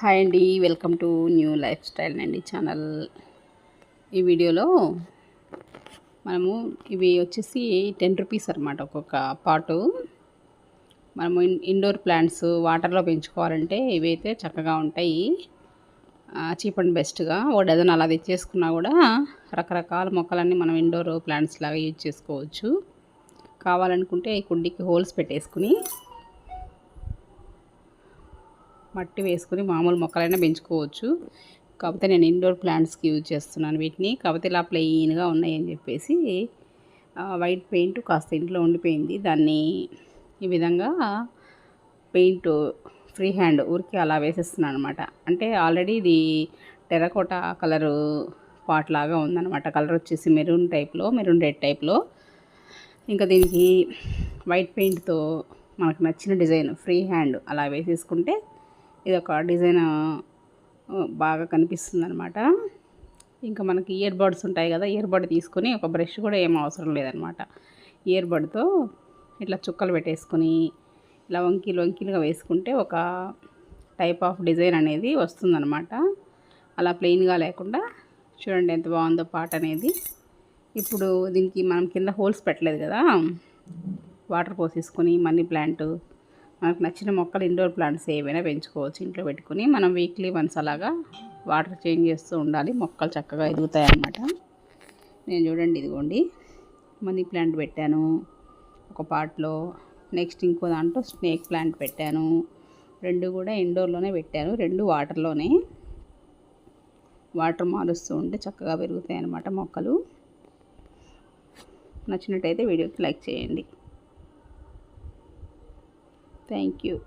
Hi అండి welcome to new lifestyle అండి channel. ఈ వీడియోలో మనము ఇవి వచ్చేసి టెన్ రూపీస్ అనమాట ఒక్కొక్క పాటు. మనము ఇండోర్ ప్లాంట్స్ వాటర్లో పెంచుకోవాలంటే ఇవైతే చక్కగా ఉంటాయి. చీప్ అండ్ బెస్ట్గా. ఓ డజన్ అలా తెచ్చేసుకున్నా కూడా రకరకాల మొక్కలన్నీ మనం ఇండోర్ ప్లాంట్స్ లాగా యూజ్ చేసుకోవచ్చు. కావాలనుకుంటే ఈ కుండీకి హోల్స్ పెట్టేసుకుని మట్టి వేసుకుని మామూలు మొక్కలైనా పెంచుకోవచ్చు. కాకపోతే నేను ఇండోర్ ప్లాంట్స్కి యూజ్ చేస్తున్నాను వీటిని. కాకపోతే ఇలా ప్లెయిన్గా ఉన్నాయని చెప్పేసి వైట్ పెయింట్ కాస్త ఇంట్లో ఉండిపోయింది. దాన్ని ఈ విధంగా పెయింట్ ఫ్రీ హ్యాండ్ ఊరికి అలా వేసేస్తున్నాను అనమాట అంటే ఆల్రెడీ ఇది టెరకోటా కలరు పాట్ లాగా ఉందన్నమాట. కలర్ వచ్చేసి మెరూన్ టైప్లో మెరూన్ రెడ్ టైప్లో ఇంకా దీనికి వైట్ పెయింట్తో మనకు నచ్చిన డిజైన్ ఫ్రీ హ్యాండ్ అలా వేసేసుకుంటే ఇది ఒక డిజైన్ బాగా కనిపిస్తుంది అనమాట ఇంకా మనకి ఇయర్ బడ్స్ ఉంటాయి కదా ఇయర్ బడ్ తీసుకొని ఒక బ్రష్ కూడా ఏం అవసరం లేదనమాట ఇయర్ బడ్తో ఇట్లా చుక్కలు పెట్టేసుకొని ఇలా వంకీలు వంకీలుగా వేసుకుంటే ఒక టైప్ ఆఫ్ డిజైన్ అనేది వస్తుందన్నమాట. అలా ప్లెయిన్గా లేకుండా చూడండి ఎంత బాగుందో పాట అనేది. ఇప్పుడు దీనికి మనం కింద హోల్స్ పెట్టలేదు కదా వాటర్ పోసేసుకొని మనీ ప్లాంట్ మనకు నచ్చిన మొక్కలు ఇండోర్ ప్లాంట్స్ ఏవైనా పెంచుకోవచ్చు. ఇంట్లో పెట్టుకుని మనం వీక్లీ వన్స్ అలాగా వాటర్ చేంజ్ చేస్తూ ఉండాలి. మొక్కలు చక్కగా ఎదుగుతాయి అన్నమాట నేను చూడండి ఇదిగోండి. మనీ ప్లాంట్ పెట్టాను. ఒక పాట్లో. నెక్స్ట్ ఇంకో దాంట్లో స్నేక్ ప్లాంట్ పెట్టాను. రెండు కూడా ఇండోర్లోనే పెట్టాను. రెండు వాటర్లోనే. వాటర్ మారుస్తూ ఉంటే చక్కగా పెరుగుతాయి అన్నమాట మొక్కలు. నచ్చినట్టయితే వీడియోకి లైక్ చేయండి. Thank you.